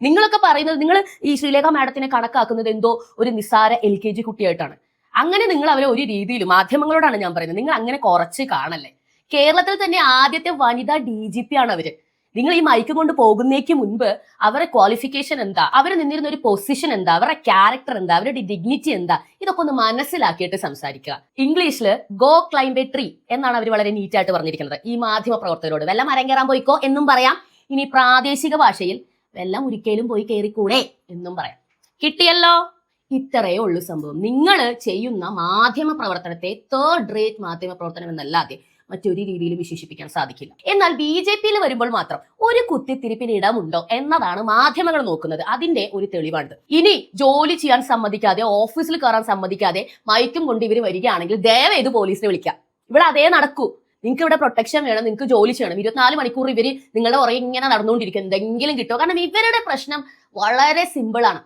നിങ്ങളൊക്കെ പറയുന്നത് നിങ്ങൾ ഈ ശ്രീലേഖ മാഡത്തിനെ കണക്കാക്കുന്നത് എന്തോ ഒരു നിസാര എൽ കെ ജി കുട്ടിയായിട്ടാണ്. അങ്ങനെ നിങ്ങൾ അവരെ ഒരു രീതിയിലും മാധ്യമങ്ങളോടാണ് ഞാൻ പറയുന്നത്. നിങ്ങൾ അങ്ങനെ കുറച്ച് കാണല്ലേ. കേരളത്തിൽ തന്നെ ആദ്യത്തെ വനിതാ ഡി ജി പി ആണ് അവർ. നിങ്ങൾ ഈ മൈക്ക് കൊണ്ട് പോകുന്നേക്ക് മുൻപ് അവരെ ക്വാളിഫിക്കേഷൻ എന്താ? അവർ നിന്നിരുന്ന ഒരു പൊസിഷൻ എന്താ? അവരുടെ ക്യാരക്ടർ എന്താ? അവരുടെ ഡിഗ്നിറ്റി എന്താ? ഇതൊക്കെ ഒന്ന് മനസ്സിലാക്കിയിട്ട് സംസാരിക്കുക. ഇംഗ്ലീഷിൽ ഗോ ക്ലൈംബ് എ ട്രീ എന്നാണ് അവർ വളരെ നീറ്റായിട്ട് പറഞ്ഞിരിക്കുന്നത്. ഈ മാധ്യമ പ്രവർത്തകരോട്. വല്ല മരം കയറാൻ പോയിക്കോ എന്നും പറയാം. ഇനി പ്രാദേശിക ഭാഷയിൽ വെല്ലം ഒരിക്കലും പോയി കയറിക്കൂടെ എന്നും പറയാം. കിട്ടിയല്ലോ? ഇത്രയേ ഉള്ളൂ സംഭവം. നിങ്ങൾ ചെയ്യുന്ന മാധ്യമ പ്രവർത്തനത്തെ തേർഡ് റേറ്റ് മാധ്യമ പ്രവർത്തനം എന്നല്ലാതെ മറ്റൊരു രീതിയിൽ വിശേഷിപ്പിക്കാൻ സാധിക്കില്ല. എന്നാൽ ബി ജെ പിയിൽ വരുമ്പോൾ മാത്രം ഒരു കുത്തിത്തിരിപ്പിന് ഇടമുണ്ടോ എന്നതാണ് മാധ്യമങ്ങൾ നോക്കുന്നത്. അതിന്റെ ഒരു തെളിവാണിത്. ഇനി ജോലി ചെയ്യാൻ സമ്മതിക്കാതെ ഓഫീസിൽ കയറാൻ സമ്മതിക്കാതെ മയക്കും കൊണ്ട് ഇവർ വരികയാണെങ്കിൽ ദയവേത് പോലീസിനെ വിളിക്കാം. ഇവിടെ അതേ നടക്കൂ. നിങ്ങൾക്ക് ഇവിടെ പ്രൊട്ടക്ഷൻ വേണം നിങ്ങൾക്ക് ജോലി ചെയ്യണം. ഇരുപത്തിനാല് മണിക്കൂർ ഇവർ നിങ്ങളുടെ പുറകെ ഇങ്ങനെ നടന്നുകൊണ്ടിരിക്കും എന്തെങ്കിലും കിട്ടുമോ കാരണം ഇവരുടെ പ്രശ്നം വളരെ സിമ്പിൾ ആണ്.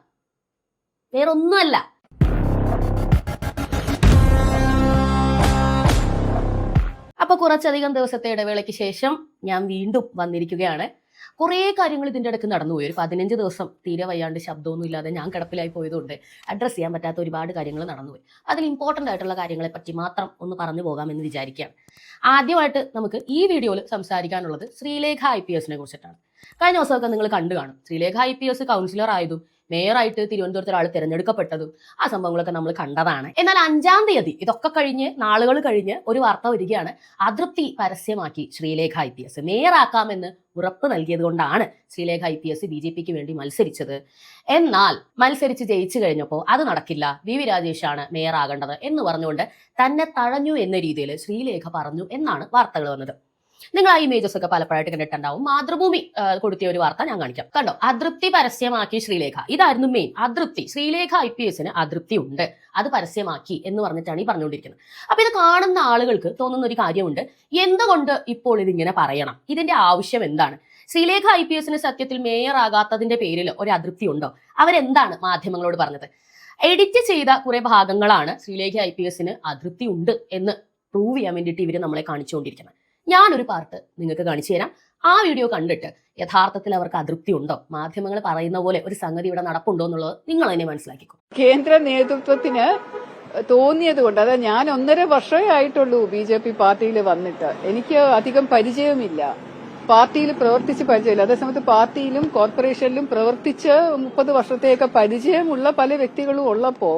വേറൊന്നുമല്ല. അപ്പൊ കുറച്ചധികം ദിവസത്തെ ഇടവേളയ്ക്ക് ശേഷം ഞാൻ വീണ്ടും വന്നിരിക്കുകയാണ്. കുറേ കാര്യങ്ങൾ ഇതിന്റെ ഇടയ്ക്ക് നടന്നുപോയി ഒരു പതിനഞ്ച് ദിവസം തീരെ വയ്യാണ്ട് ശബ്ദമൊന്നും ഇല്ലാതെ ഞാൻ കിടപ്പിലായി പോയതുകൊണ്ട് അഡ്രസ്സ് ചെയ്യാൻ പറ്റാത്ത ഒരുപാട് കാര്യങ്ങൾ നടന്നുപോയി അതിൽ ഇമ്പോർട്ടന്റ് ആയിട്ടുള്ള കാര്യങ്ങളെ പറ്റി മാത്രം ഒന്ന് പറഞ്ഞു പോകാമെന്ന് വിചാരിക്കുകയാണ്. ആദ്യമായിട്ട് നമുക്ക് ഈ വീഡിയോയിൽ സംസാരിക്കാനുള്ളത് ശ്രീലേഖ ഐ പി എസിനെ കുറിച്ചിട്ടാണ്. കഴിഞ്ഞ ദിവസമൊക്കെ നിങ്ങൾ കണ്ടു കാണും. Sreelekha I P S councillor ആയതും മേയറായിട്ട് തിരുവനന്തപുരത്ത് ഒരാൾ തിരഞ്ഞെടുക്കപ്പെട്ടതും ആ സംഭവങ്ങളൊക്കെ നമ്മൾ കണ്ടതാണ്. എന്നാൽ അഞ്ചാം തീയതി ഇതൊക്കെ കഴിഞ്ഞ് നാളുകൾ കഴിഞ്ഞ് ഒരു വാർത്ത വരികയാണ്. അതൃപ്തി പരസ്യമാക്കി ശ്രീലേഖ ഐ പി എസ്. മേയറാക്കാമെന്ന് ഉറപ്പ് നൽകിയത് കൊണ്ടാണ് Sreelekha I P S B J പിക്ക് വേണ്ടി മത്സരിച്ചത്. എന്നാൽ മത്സരിച്ച് ജയിച്ചു കഴിഞ്ഞപ്പോൾ അത് നടക്കില്ല. വി വി രാജേഷാണ് മേയർ ആകേണ്ടത് എന്ന് പറഞ്ഞുകൊണ്ട് തന്നെ തഴഞ്ഞു എന്ന രീതിയിൽ ശ്രീലേഖ പറഞ്ഞു എന്നാണ് വാർത്തകൾ വന്നത്. നിങ്ങൾ ആ ഇമേജസ് ഒക്കെ പലപ്പോഴായിട്ട് കണ്ടിട്ടുണ്ടാവും. മാതൃഭൂമി കൊടുത്തിയ ഒരു വാർത്ത ഞാൻ കാണിക്കാം. കണ്ടോ? അതൃപ്തി പരസ്യമാക്കി ശ്രീലേഖ. ഇതായിരുന്നു മെയിൻ അതൃപ്തി. ശ്രീലേഖ ഐ പി എസിന് അതൃപ്തി ഉണ്ട്. അത് പരസ്യമാക്കി എന്ന് പറഞ്ഞിട്ടാണ് ഈ പറഞ്ഞുകൊണ്ടിരിക്കുന്നത്. അപ്പൊ ഇത് കാണുന്ന ആളുകൾക്ക് തോന്നുന്ന ഒരു കാര്യമുണ്ട്. എന്തുകൊണ്ട് ഇപ്പോൾ ഇതിങ്ങനെ പറയണം? ഇതിന്റെ ആവശ്യം എന്താണ്? ശ്രീലേഖ ഐ പി എസിന് സത്യത്തിൽ മേയർ ആകാത്തതിന്റെ പേരിൽ ഒരു അതൃപ്തി ഉണ്ടോ? അവരെന്താണ് മാധ്യമങ്ങളോട് പറഞ്ഞത്? എഡിറ്റ് ചെയ്ത കുറെ ഭാഗങ്ങളാണ് ശ്രീലേഖ ഐ പി എസിന് അതൃപ്തി ഉണ്ട് എന്ന് പ്രൂവ് ചെയ്യാൻ വേണ്ടിയിട്ട് ഇവർ നമ്മളെ കാണിച്ചുകൊണ്ടിരിക്കുന്നത്. ഞാനൊരു പാർട്ട് നിങ്ങൾക്ക് കാണിച്ചു തരാം. ആ വീഡിയോ കണ്ടിട്ട് യഥാർത്ഥത്തിൽ അവർക്ക് അതൃപ്തി ഉണ്ടോ? മാധ്യമങ്ങൾ പറയുന്ന പോലെ ഒരു സംഗതി ഇവിടെ നടപ്പുണ്ടോ എന്നുള്ളത് നിങ്ങൾ തന്നെ മനസ്സിലാക്കിക്കോ. കേന്ദ്ര നേതൃത്വത്തിന് തോന്നിയത് കൊണ്ട് അതായത് ഞാൻ ഒന്നര വർഷമേ ആയിട്ടുള്ളൂ ബി ജെ പി പാർട്ടിയിൽ വന്നിട്ട്. എനിക്ക് അധികം പരിചയമില്ല. പാർട്ടിയിൽ പ്രവർത്തിച്ച് പരിചയമില്ല. അതേസമയത്ത് പാർട്ടിയിലും കോർപ്പറേഷനിലും പ്രവർത്തിച്ച് മുപ്പത് വർഷത്തെയൊക്കെ പരിചയമുള്ള പല വ്യക്തികളും ഉള്ളപ്പോ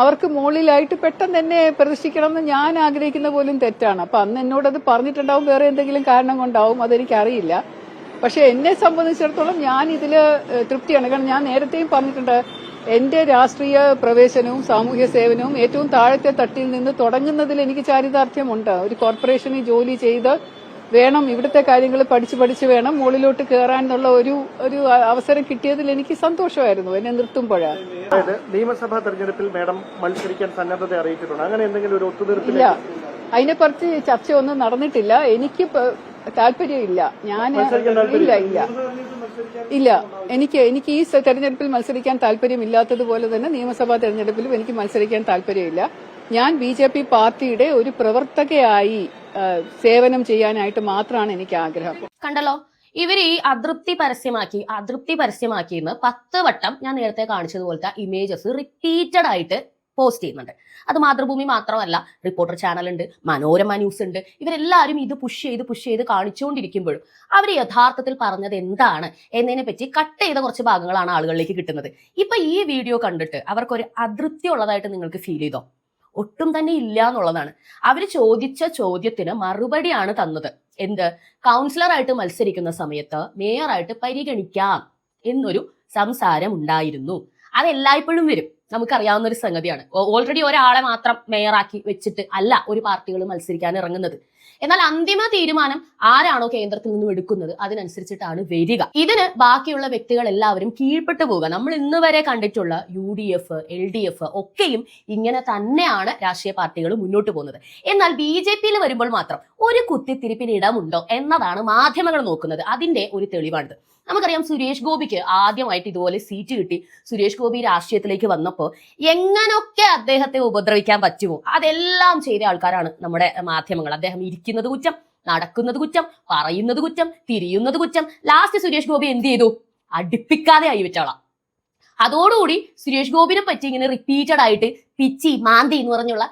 അവർക്ക് മുകളിലായിട്ട് പെട്ടെന്ന് തന്നെ പ്രതിഷ്ഠിക്കണം എന്ന് ഞാൻ ആഗ്രഹിക്കുന്ന പോലും തെറ്റാണ്. അപ്പൊ അന്ന് എന്നോട് അത് പറഞ്ഞിട്ടുണ്ടാവും വേറെ എന്തെങ്കിലും കാരണം കൊണ്ടാവും അതെനിക്കറിയില്ല. പക്ഷെ എന്നെ സംബന്ധിച്ചിടത്തോളം ഞാൻ ഇതിൽ തൃപ്തിയാണ്. കാരണം ഞാൻ നേരത്തെയും പറഞ്ഞിട്ടുണ്ട് എന്റെ രാഷ്ട്രീയ പ്രവേശനവും സാമൂഹ്യ സേവനവും ഏറ്റവും താഴത്തെ തട്ടിൽ നിന്ന് തുടങ്ങുന്നതിൽ എനിക്ക് ചാരിതാർത്ഥ്യമുണ്ട്. ഒരു കോർപ്പറേഷനിൽ ജോലി ചെയ്ത് വേണം ഇവിടുത്തെ കാര്യങ്ങൾ പഠിച്ച് പഠിച്ച് വേണം മുകളിലോട്ട് കയറാൻ എന്നുള്ള ഒരു ഒരു അവസരം കിട്ടിയതിൽ എനിക്ക് സന്തോഷമായിരുന്നു. എന്നെ നിർത്തുമ്പോഴാണ് നിയമസഭാ തെരഞ്ഞെടുപ്പിൽ മേഡം മത്സരിക്കാൻ സന്നദ്ധത അറിയിച്ചിട്ടുണ്ട്. അങ്ങനെ എന്തെങ്കിലും ഒരു ഒത്തുതീർപ്പില്ല അതിനെക്കുറിച്ച് ചർച്ചയൊന്നും നടന്നിട്ടില്ല. എനിക്ക് താല്പര്യമില്ല. ഞാൻ ഇല്ല ഇല്ല. ഇല്ല. എനിക്ക് എനിക്ക് ഈ തെരഞ്ഞെടുപ്പിൽ മത്സരിക്കാൻ താല്പര്യമില്ലാത്തതുപോലെ തന്നെ നിയമസഭാ തെരഞ്ഞെടുപ്പിലും എനിക്ക് മത്സരിക്കാൻ താല്പര്യമില്ല. ഞാൻ ബി ജെ പി പാർട്ടിയുടെ ഒരു പ്രവർത്തകയായി സേവനം ചെയ്യാനായിട്ട് മാത്രമാണ് എനിക്ക് ആഗ്രഹം. കണ്ടല്ലോ ഇവർ ഈ അതൃപ്തി പരസ്യമാക്കി അതൃപ്തി പരസ്യമാക്കി എന്ന് പത്ത് വട്ടം ഞാൻ നേരത്തെ കാണിച്ചതുപോലത്തെ ഇമേജസ് റിപ്പീറ്റഡ് ആയിട്ട് പോസ്റ്റ് ചെയ്യുന്നുണ്ട്. അത് മാതൃഭൂമി മാത്രമല്ല റിപ്പോർട്ടർ ചാനൽ ഉണ്ട് മനോരമ ന്യൂസ് ഉണ്ട്. ഇവരെല്ലാവരും ഇത് പുഷ് ചെയ്ത് പുഷ് ചെയ്ത് കാണിച്ചുകൊണ്ടിരിക്കുമ്പോഴും അവർ യഥാർത്ഥത്തിൽ പറഞ്ഞത് എന്താണ് എന്നതിനെ പറ്റി കട്ട് ചെയ്ത കുറച്ച് ഭാഗങ്ങളാണ് ആളുകളിലേക്ക് കിട്ടുന്നത്. ഇപ്പൊ ഈ വീഡിയോ കണ്ടിട്ട് അവർക്കൊരു അതൃപ്തി ഉള്ളതായിട്ട് നിങ്ങൾക്ക് ഫീൽ ചെയ്തോ? ഒട്ടും തന്നെ ഇല്ല എന്നുള്ളതാണ് അവർ ചോദിച്ച ചോദ്യത്തിന് മറുപടിയാണ് തന്നത്. എന്ത്? കൗൺസിലറായിട്ട് മത്സരിക്കുന്ന സമയത്ത് മേയറായിട്ട് പരിഗണിക്കാം എന്നൊരു സംസാരം ഉണ്ടായിരുന്നു അത് എല്ലായ്പ്പോഴും വരും. നമുക്കറിയാവുന്ന ഒരു സംഗതിയാണ് ഓൾറെഡി ഒരാളെ മാത്രം മേയറാക്കി വെച്ചിട്ട് അല്ല ഒരു പാർട്ടികൾ മത്സരിക്കാൻ ഇറങ്ങുന്നത്. എന്നാൽ അന്തിമ തീരുമാനം ആരാണോ കേന്ദ്രത്തിൽ നിന്നും എടുക്കുന്നത് അതിനനുസരിച്ചിട്ടാണ് വരിക. ഇതിന് ബാക്കിയുള്ള വ്യക്തികൾ എല്ലാവരും കീഴ്പ്പെട്ടു പോവുക. നമ്മൾ ഇന്ന് വരെ കണ്ടിട്ടുള്ള U D F L D F ഒക്കെയും ഇങ്ങനെ തന്നെയാണ് രാഷ്ട്രീയ പാർട്ടികൾ മുന്നോട്ട് പോകുന്നത്. എന്നാൽ ബി ജെ പിയിൽ വരുമ്പോൾ മാത്രം ഒരു കുത്തിത്തിരിപ്പിന് ഇടമുണ്ടോ എന്നതാണ് മാധ്യമങ്ങൾ നോക്കുന്നത്. അതിന്റെ ഒരു തെളിവാണിത്. നമുക്കറിയാം സുരേഷ് ഗോപിക്ക് ആദ്യമായിട്ട് ഇതുപോലെ സീറ്റ് കിട്ടി. സുരേഷ് ഗോപി രാഷ്ട്രീയത്തിലേക്ക് വന്നപ്പോൾ എങ്ങനൊക്കെ അദ്ദേഹത്തെ ഉപദ്രവിക്കാൻ പറ്റുമോ? അതെല്ലാം ചെയ്ത ആൾക്കാരാണ് നമ്മുടെ മാധ്യമങ്ങൾ. അദ്ദേഹം ഇരിക്കുന്നത് കുറ്റം നടക്കുന്നത് കുറ്റം പറയുന്നത് കുറ്റം തിരിയുന്നത് കുറ്റം. ലാസ്റ്റ് സുരേഷ് ഗോപി എന്ത് ചെയ്തു? അടുപ്പിക്കാതെ ആയി വെച്ചോളാം അതോടുകൂടി സുരേഷ് ഗോപിനെ പറ്റി ഇങ്ങനെ റിപ്പീറ്റഡ് ആയിട്ട് പിച്ചി മാന്തി എന്ന് പറഞ്ഞുള്ള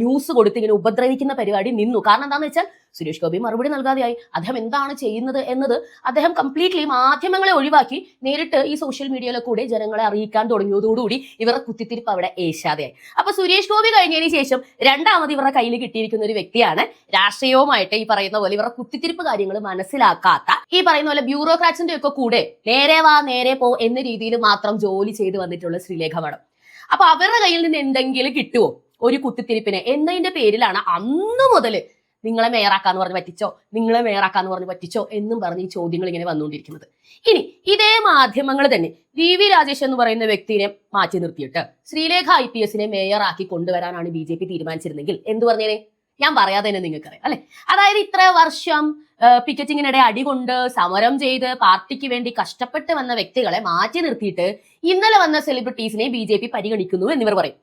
ന്യൂസ് കൊടുത്ത് ഇങ്ങനെ ഉപദ്രവിക്കുന്ന പരിപാടി നിന്നു. കാരണം എന്താണെന്ന് വെച്ചാൽ സുരേഷ് ഗോപി മറുപടി നൽകാതെയായി. അദ്ദേഹം എന്താണ് ചെയ്യുന്നത് എന്നത് അദ്ദേഹം കംപ്ലീറ്റ്ലി മാധ്യമങ്ങളെ ഒഴിവാക്കി നേരിട്ട് ഈ സോഷ്യൽ മീഡിയയിലെ കൂടെ ജനങ്ങളെ അറിയിക്കാൻ തുടങ്ങിയതോടുകൂടി ഇവരുടെ കുത്തിത്തിരിപ്പ് അവിടെ ഏശാതെയായി. അപ്പൊ സുരേഷ് ഗോപി കഴിഞ്ഞതിന് ശേഷം രണ്ടാമത് ഇവരുടെ കയ്യിൽ കിട്ടിയിരിക്കുന്ന ഒരു വ്യക്തിയാണ് രാഷ്ട്രീയവുമായിട്ട് ഈ പറയുന്ന പോലെ ഇവരുടെ കുത്തിത്തിരിപ്പ് കാര്യങ്ങൾ മനസ്സിലാക്കാത്ത ഈ പറയുന്ന പോലെ ബ്യൂറോക്രാറ്റ്സിന്റെ ഒക്കെ കൂടെ നേരെ വാ നേരെ പോ എന്ന രീതിയിൽ മാത്രം ജോലി ചെയ്തു വന്നിട്ടുള്ള ശ്രീലേഖ മാഡം. അപ്പൊ അവരുടെ കയ്യിൽ നിന്ന് എന്തെങ്കിലും കിട്ടുമോ ഒരു കുത്തിത്തിരിപ്പിന്. എന്നതിന്റെ പേരിലാണ് അന്ന് മുതൽ നിങ്ങളെ മേയറാക്കാന്ന് പറഞ്ഞ് പറ്റിച്ചോ? നിങ്ങളെ മേയറാക്കാന്ന് പറഞ്ഞ് പറ്റിച്ചോ? എന്നും പറഞ്ഞ് ഈ ചോദ്യങ്ങൾ ഇങ്ങനെ വന്നുകൊണ്ടിരിക്കുന്നത്. ഇനി ഇതേ മാധ്യമങ്ങൾ തന്നെ വി വി രാജേഷ് എന്ന് പറയുന്ന വ്യക്തിനെ മാറ്റി നിർത്തിയിട്ട് ശ്രീലേഖ ഐ പി എസിനെ മേയറാക്കി കൊണ്ടുവരാനാണ് ബി ജെ പി തീരുമാനിച്ചിരുന്നെങ്കിൽ എന്ത് പറഞ്ഞേനെ? ഞാൻ പറയാതെ തന്നെ നിങ്ങൾക്കറിയാം അല്ലെ? അതായത് ഇത്ര വർഷം പിക്കറ്റിങ്ങിനിടെ അടികൊണ്ട് സമരം ചെയ്ത് പാർട്ടിക്ക് വേണ്ടി കഷ്ടപ്പെട്ട് വന്ന വ്യക്തികളെ മാറ്റി നിർത്തിയിട്ട് ഇന്നലെ വന്ന സെലിബ്രിറ്റീസിനെ ബി ജെ പി പരിഗണിക്കുന്നു എന്നിവർ പറയും.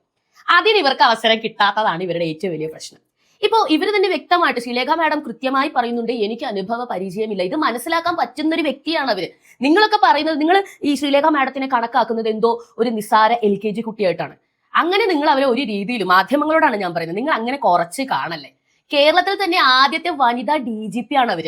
അതിന് ഇവർക്ക് അവസരം കിട്ടാത്തതാണ് ഇവരുടെ ഏറ്റവും വലിയ പ്രശ്നം. ഇപ്പോൾ ഇവർ തന്നെ വ്യക്തമായിട്ട് ശ്രീലേഖ മാഡം കൃത്യമായി പറയുന്നുണ്ട് എനിക്ക് അനുഭവ പരിചയമില്ല. ഇത് മനസ്സിലാക്കാൻ പറ്റുന്ന ഒരു വ്യക്തിയാണ് അവർ. നിങ്ങളൊക്കെ പറയുന്നത് നിങ്ങൾ ഈ ശ്രീലേഖ മാഡത്തിനെ കണക്കാക്കുന്നത് എന്തോ ഒരു നിസ്സാര എൽ കെ ജി കുട്ടിയായിട്ടാണ്. അങ്ങനെ നിങ്ങൾ അവരെ ഒരു രീതിയിൽ മാധ്യമങ്ങളോടാണ് ഞാൻ പറയുന്നത്. നിങ്ങൾ അങ്ങനെ കുറച്ച് കാണല്ലേ. കേരളത്തിൽ തന്നെ ആദ്യത്തെ വനിതാ ഡി ജി പി ആണ് അവർ.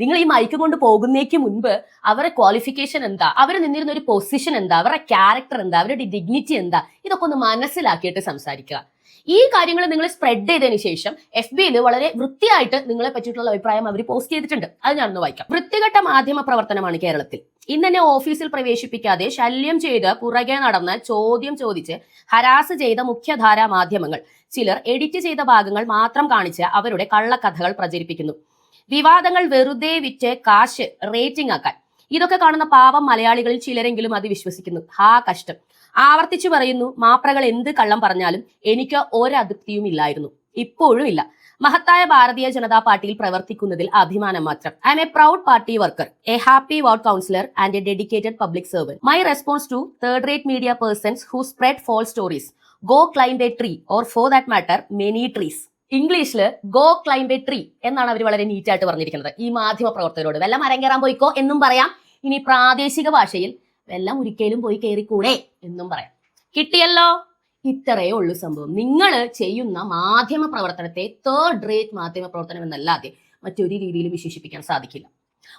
നിങ്ങൾ ഈ മൈക്ക് കൊണ്ട് പോകുന്നേക്ക് മുൻപ് അവരുടെ ക്വാളിഫിക്കേഷൻ എന്താ? അവർ നിന്നിരുന്ന ഒരു പൊസിഷൻ എന്താ? അവരുടെ ക്യാരക്ടർ എന്താ? അവരുടെ ഡിഗ്നിറ്റി എന്താ? ഇതൊക്കെ ഒന്ന് മനസ്സിലാക്കിയിട്ട് സംസാരിക്കുക. ഈ കാര്യങ്ങൾ നിങ്ങൾ സ്പ്രെഡ് ചെയ്തതിന് ശേഷം എഫ് ബിയിൽ വളരെ വൃത്തിയായിട്ട് നിങ്ങളെ പറ്റിയിട്ടുള്ള അഭിപ്രായം അവർ പോസ്റ്റ് ചെയ്തിട്ടുണ്ട്. അത് ഞാനൊന്ന് വായിക്കാം. വൃത്തികെട്ട മാധ്യമ പ്രവർത്തനമാണ് കേരളത്തിൽ. ഇന്ന് എന്നെ ഓഫീസിൽ പ്രവേശിപ്പിക്കാതെ ശല്യം ചെയ്ത് പുറകെ നടന്ന് ചോദ്യം ചോദിച്ച് ഹരാസ് ചെയ്ത മുഖ്യധാരാ മാധ്യമങ്ങൾ. ചിലർ എഡിറ്റ് ചെയ്ത ഭാഗങ്ങൾ മാത്രം കാണിച്ച് അവരുടെ കള്ളക്കഥകൾ പ്രചരിപ്പിക്കുന്നു. വിവാദങ്ങൾ വെറുതെ വിറ്റ് കാശ് റേറ്റിംഗ് ആക്കാൻ. ഇതൊക്കെ കാണുന്ന പാവം മലയാളികളിൽ ചിലരെങ്കിലും അത് വിശ്വസിക്കുന്നു. ഹാ കഷ്ടം. ആവർത്തിച്ചു പറയുന്നു മാപ്രകൾ എന്ത് കള്ളം പറഞ്ഞാലും എനിക്ക് ഒരതൃപ്തിയും ഇല്ലായിരുന്നു ഇപ്പോഴും ഇല്ല. മഹത്തായ ഭാരതീയ ജനതാ പാർട്ടിയിൽ പ്രവർത്തിക്കുന്നതിൽ അഭിമാനം മാത്രം. I am a proud party worker a happy ward councillor and a dedicated public servant my response to third rate media persons who spread false stories go climb a tree or for that matter many trees ഇംഗ്ലീഷിൽ go climb a tree എന്നാണ് അവർ വളരെ NEET ആയിട്ട് പറഞ്ഞിരിക്കുന്നത്. ഈ മാധ്യമ പ്രവർത്തകരോട് വെല്ലം അരങ്ങേറാൻ പോയിക്കോ എന്നും പറയാം. ഇനി പ്രാദേശിക ഭാഷയിൽ വെല്ലം ഒരിക്കലും പോയി കയറിക്കൂടെ എന്നും പറയാം. കിട്ടിയല്ലോ? ഇത്രയേ ഉള്ളൂ സംഭവം. നിങ്ങൾ ചെയ്യുന്ന മാധ്യമ പ്രവർത്തനത്തെ തേർഡ് റേറ്റ് മാധ്യമ പ്രവർത്തനം എന്നല്ലാതെ മറ്റൊരു രീതിയിലും വിശേഷിപ്പിക്കാൻ സാധിക്കില്ല.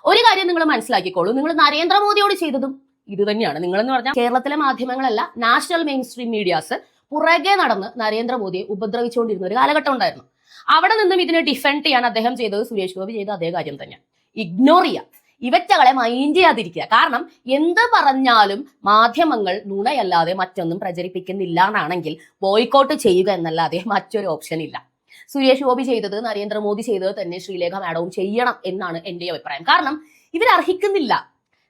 ഒരു കാര്യം നിങ്ങൾ മനസ്സിലാക്കിക്കോളൂ. നിങ്ങൾ നരേന്ദ്രമോദിയോട് ചെയ്തതും ഇത് തന്നെയാണ്. നിങ്ങളെന്ന് പറഞ്ഞാൽ കേരളത്തിലെ മാധ്യമങ്ങളല്ല നാഷണൽ മെയിൻ സ്ട്രീം മീഡിയാസ് പുറകെ നടന്ന് നരേന്ദ്രമോദിയെ ഉപദ്രവിച്ചുകൊണ്ടിരുന്ന ഒരു കാലഘട്ടം ഉണ്ടായിരുന്നു. അവിടെ നിന്നും ഇതിനെ ഡിഫെൻഡ് ചെയ്യാൻ അദ്ദേഹം ചെയ്തത് സുരേഷ് ഗോപി ചെയ്ത അതേ കാര്യം തന്നെ ഇഗ്നോർ ചെയ്യുക. ഇവറ്റകളെ മൈൻഡ് ചെയ്യാതിരിക്കുക. കാരണം എന്ത് പറഞ്ഞാലും മാധ്യമങ്ങൾ നുണയല്ലാതെ മറ്റൊന്നും പ്രചരിപ്പിക്കുന്നില്ല എന്നാണെങ്കിൽ ബോയ്ക്കോട്ട് ചെയ്യുക എന്നല്ലാതെ മറ്റൊരു ഓപ്ഷൻ ഇല്ല. സുരേഷ് ഗോപി ചെയ്തത് നരേന്ദ്രമോദി ചെയ്തത് തന്നെ ശ്രീലേഖ മാഡവും ചെയ്യണം എന്നാണ് എന്റെ അഭിപ്രായം. കാരണം ഇവർ അർഹിക്കുന്നില്ല.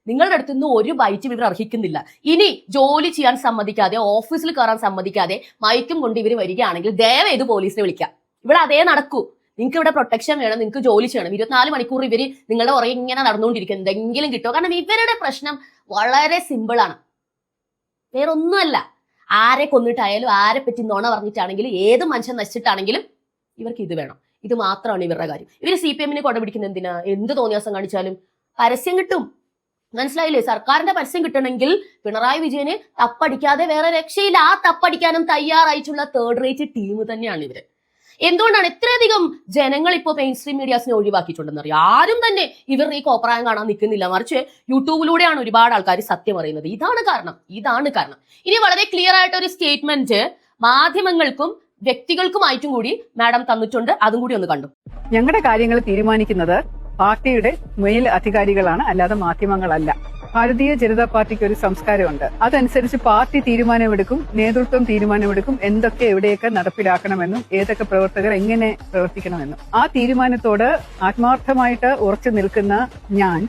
നിങ്ങളുടെ അടുത്ത് നിന്ന് ഒരു ബൈറ്റും ഇവർ അർഹിക്കുന്നില്ല. ഇനി ജോലി ചെയ്യാൻ സമ്മതിക്കാതെ ഓഫീസിൽ കയറാൻ സമ്മതിക്കാതെ മയക്കും കൊണ്ട് ഇവർ വരികയാണെങ്കിൽ ദയവേത് പോലീസിനെ വിളിക്കാം. ഇവിടെ അതേ നടക്കൂ. നിങ്ങൾക്ക് ഇവിടെ പ്രൊട്ടക്ഷൻ വേണം നിങ്ങൾക്ക് ജോലി ചെയ്യണം. ഇരുപത്തിനാല് മണിക്കൂർ ഇവർ നിങ്ങളുടെ പുറകെ ഇങ്ങനെ നടന്നുകൊണ്ടിരിക്കും. എന്തെങ്കിലും കിട്ടുമോ കാരണം ഇവരുടെ പ്രശ്നം വളരെ സിമ്പിൾ ആണ്. വേറെ ഒന്നുമല്ല ആരെ കൊന്നിട്ടായാലും ആരെ പറ്റി നോണ പറഞ്ഞിട്ടാണെങ്കിലും ഏത് മനുഷ്യൻ നശിച്ചിട്ടാണെങ്കിലും ഇവർക്ക് ഇത് വേണം. ഇത് മാത്രമാണ് ഇവരുടെ കാര്യം. ഇവർ സി പി എമ്മിനെ കൊടപിടിക്കുന്ന എന്തിനാ? എന്ത് തോന്നിയാസം കാണിച്ചാലും പരസ്യം കിട്ടും. മനസ്സിലായില്ലേ? സർക്കാരിന്റെ പരസ്യം കിട്ടണമെങ്കിൽ പിണറായി വിജയന് തപ്പടിക്കാതെ വേറെ രക്ഷയില്ല. ആ തപ്പടിക്കാനും തയ്യാറായിട്ടുള്ള തേർഡ് റേറ്റ് ടീം തന്നെയാണ് ഇവർ. എന്തുകൊണ്ടാണ് ഇത്രയധികം ജനങ്ങൾ ഇപ്പോൾ മെയിൻ സ്ട്രീം മീഡിയാസിനെ ഒഴിവാക്കിയിട്ടുണ്ടെന്ന് അറിയാം? ആരും തന്നെ ഇവർ ഈ കോപ്രായം കാണാൻ നിൽക്കുന്നില്ല. മറിച്ച് യൂട്യൂബിലൂടെയാണ് ഒരുപാട് ആൾക്കാർ സത്യം അറിയുന്നത് ഇതാണ് കാരണം. ഇതാണ് കാരണം. ഇനി വളരെ ക്ലിയർ ആയിട്ട് ഒരു സ്റ്റേറ്റ്മെന്റ് മാധ്യമങ്ങൾക്കും വ്യക്തികൾക്കുമായിട്ടും കൂടി മാഡം തന്നിട്ടുണ്ട്. അതും കൂടി ഒന്ന് കണ്ടു. ഞങ്ങളുടെ കാര്യങ്ങൾ തീരുമാനിക്കുന്നത് പാർട്ടിയുടെ മേൽ അധികാരികളാണ് അല്ലാതെ മാധ്യമങ്ങളല്ല. ഭാരതീയ ജനതാ പാർട്ടിക്ക് ഒരു സംസ്കാരമുണ്ട്. അതനുസരിച്ച് പാർട്ടി തീരുമാനമെടുക്കും നേതൃത്വം തീരുമാനമെടുക്കും എന്തൊക്കെ എവിടെയൊക്കെ നടപ്പിലാക്കണമെന്നും ഏതൊക്കെ പ്രവർത്തകർ എങ്ങനെ പ്രവർത്തിക്കണമെന്നും. ആ തീരുമാനത്തോട് ആത്മാർത്ഥമായിട്ട് ഉറച്ചു നിൽക്കുന്ന ഞാൻ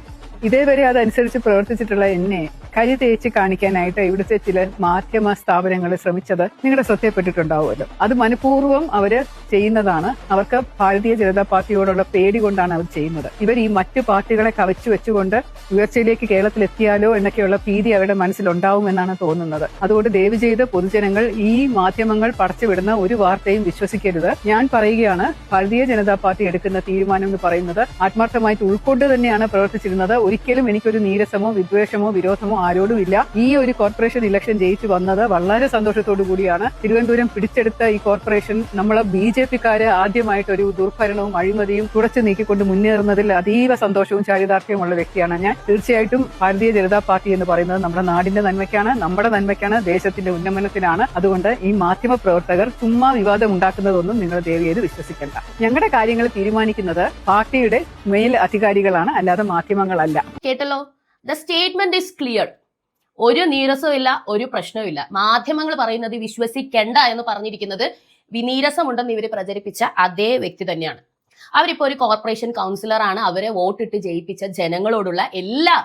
ഇതേവരെ അതനുസരിച്ച് പ്രവർത്തിച്ചിട്ടുള്ള എന്നെ കരി തേച്ച് കാണിക്കാനായിട്ട് ഇവിടുത്തെ ചില മാധ്യമ സ്ഥാപനങ്ങൾ ശ്രമിച്ചത് നിങ്ങളുടെ ശ്രദ്ധയപ്പെട്ടിട്ടുണ്ടാവുമല്ലോ. അത് മനഃപൂർവം അവർ ചെയ്യുന്നതാണ്. അവർക്ക് ഭാരതീയ ജനതാ പാർട്ടിയോടുള്ള പേടി കൊണ്ടാണ് അവർ ചെയ്യുന്നത്. ഇവർ ഈ മറ്റു പാർട്ടികളെ കവച്ചു വെച്ചുകൊണ്ട് ഉയർച്ചയിലേക്ക് കേരളത്തിൽ എത്തിയാലോ എന്നൊക്കെയുള്ള ഭീതി അവരുടെ മനസ്സിലുണ്ടാവുമെന്നാണ് തോന്നുന്നത്. അതുകൊണ്ട് ദയവ് ചെയ്ത് പൊതുജനങ്ങൾ ഈ മാധ്യമങ്ങൾ പടച്ചുവിടുന്ന ഒരു വാർത്തയും വിശ്വസിക്കരുത്. ഞാൻ പറയുകയാണ് ഭാരതീയ ജനതാ പാർട്ടി എടുക്കുന്ന തീരുമാനം എന്ന് പറയുന്നത് ആത്മാർത്ഥമായിട്ട് ഉൾക്കൊണ്ട് തന്നെയാണ് പ്രവർത്തിച്ചിരുന്നത്. ഒരിക്കലും എനിക്കൊരു നീരസമോ വിദ്വേഷമോ വിരോധമോ ആരോടും ഇല്ല ഈ ഒരു കോർപ്പറേഷൻ ഇലക്ഷൻ ജയിച്ചു വന്നത് വളരെ സന്തോഷത്തോടു കൂടിയാണ്. തിരുവനന്തപുരം പിടിച്ചെടുത്ത ഈ കോർപ്പറേഷൻ നമ്മളെ ബി ജെ പിക്കാര് ആദ്യമായിട്ട് ഒരു ദുർഭരണവും അഴിമതിയും തുടച്ചു നീക്കിക്കൊണ്ട് മുന്നേറുന്നതിൽ അതീവ സന്തോഷവും ചാരിതാർത്ഥ്യമുള്ള വ്യക്തിയാണ് ഞാൻ. തീർച്ചയായിട്ടും ഭാരതീയ ജനതാ പാർട്ടി എന്ന് പറയുന്നത് നമ്മുടെ നാടിന്റെ നന്മയ്ക്കാണ് നമ്മുടെ നന്മയ്ക്കാണ് ദേശത്തിന്റെ ഉന്നമനത്തിനാണ്. അതുകൊണ്ട് ഈ മാധ്യമ പ്രവർത്തകർ ചുമ്മാ വിവാദം ഉണ്ടാക്കുന്നതൊന്നും നിങ്ങൾ ദേവിയത് വിശ്വസിക്കേണ്ട. ഞങ്ങളുടെ കാര്യങ്ങൾ തീരുമാനിക്കുന്നത് പാർട്ടിയുടെ മേൽ അധികാരികളാണ് അല്ലാതെ മാധ്യമങ്ങളല്ല. കേട്ടല്ലോ. ദ സ്റ്റേറ്റ്മെന്റ് ഇസ് ക്ലിയർ ഒരു നീരസവും ഇല്ല ഒരു പ്രശ്നവും ഇല്ല മാധ്യമങ്ങൾ പറയുന്നത് വിശ്വസിക്കണ്ട എന്ന് പറഞ്ഞിരിക്കുന്നത് വിനീരസമുണ്ടെന്ന് ഇവർ പ്രചരിപ്പിച്ച അതേ വ്യക്തി തന്നെയാണ്. അവരിപ്പോൾ ഒരു കോർപ്പറേഷൻ കൗൺസിലറാണ് അവരെ വോട്ടിട്ട് ജയിപ്പിച്ച ജനങ്ങളോടുള്ള എല്ലാ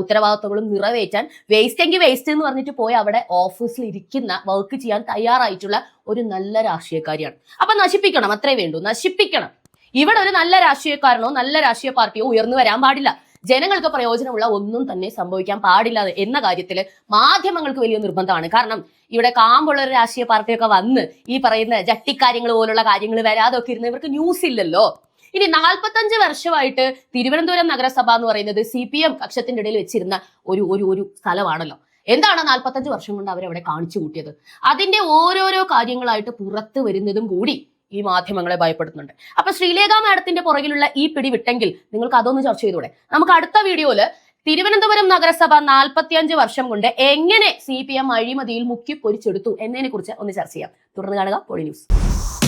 ഉത്തരവാദിത്വങ്ങളും നിറവേറ്റാൻ വേസ്റ്റ് എങ്കിൽ വേസ്റ്റ് എന്ന് പറഞ്ഞിട്ട് പോയി അവിടെ ഓഫീസിൽ ഇരിക്കുന്ന വർക്ക് ചെയ്യാൻ തയ്യാറായിട്ടുള്ള ഒരു നല്ല രാഷ്ട്രീയക്കാരിയാണ്. അപ്പൊ നശിപ്പിക്കണം അത്രേ വേണ്ടൂ. നശിപ്പിക്കണം. ഇവിടെ ഒരു നല്ല രാഷ്ട്രീയക്കാരനോ നല്ല രാഷ്ട്രീയ പാർട്ടിയോ ഉയർന്നു വരാൻ പാടില്ല. ജനങ്ങൾക്ക് പ്രയോജനമുള്ള ഒന്നും തന്നെ സംഭവിക്കാൻ പാടില്ല എന്ന കാര്യത്തിൽ മാധ്യമങ്ങൾക്ക് വലിയ നിർബന്ധമാണ്. കാരണം ഇവിടെ കാമ്പുള്ള ഒരു രാഷ്ട്രീയ പാർട്ടിയൊക്കെ വന്ന് ഈ പറയുന്ന ജട്ടിക്കാര്യങ്ങൾ പോലുള്ള കാര്യങ്ങൾ വരാതൊക്കെ ഇരുന്ന് ഇവർക്ക് ന്യൂസ് ഇല്ലല്ലോ. ഇനി നാൽപ്പത്തഞ്ച് വർഷമായിട്ട് തിരുവനന്തപുരം നഗരസഭ എന്ന് പറയുന്നത് സി പി എം കക്ഷത്തിന്റെ ഇടയിൽ വെച്ചിരുന്ന ഒരു ഒരു ഒരു സ്ഥലമാണല്ലോ. എന്താണ് നാൽപ്പത്തഞ്ച് വർഷം കൊണ്ട് അവരവിടെ കാണിച്ചു കൂട്ടിയത്? അതിന്റെ ഓരോരോ കാര്യങ്ങളായിട്ട് പുറത്തു വരുന്നതും കൂടി ഈ മാധ്യമങ്ങളെ ഭയപ്പെടുത്തുന്നുണ്ട്. അപ്പൊ ശ്രീലേഖ മാഡത്തിന്റെ പുറകിലുള്ള ഈ പിടി വിട്ടെങ്കിൽ നിങ്ങൾക്ക് അതൊന്ന് ചർച്ച ചെയ്തൂടെ നമുക്ക് അടുത്ത വീഡിയോയിൽ തിരുവനന്തപുരം നഗരസഭ നാൽപ്പത്തിയഞ്ച് വർഷം കൊണ്ട് എങ്ങനെ സി പി എം അഴിമതിയിൽ മുക്കി പൊരിച്ചെടുത്തു എന്നതിനെ കുറിച്ച് ഒന്ന് ചർച്ച ചെയ്യാം. തുടർന്ന് കാണുക പൊളി ന്യൂസ്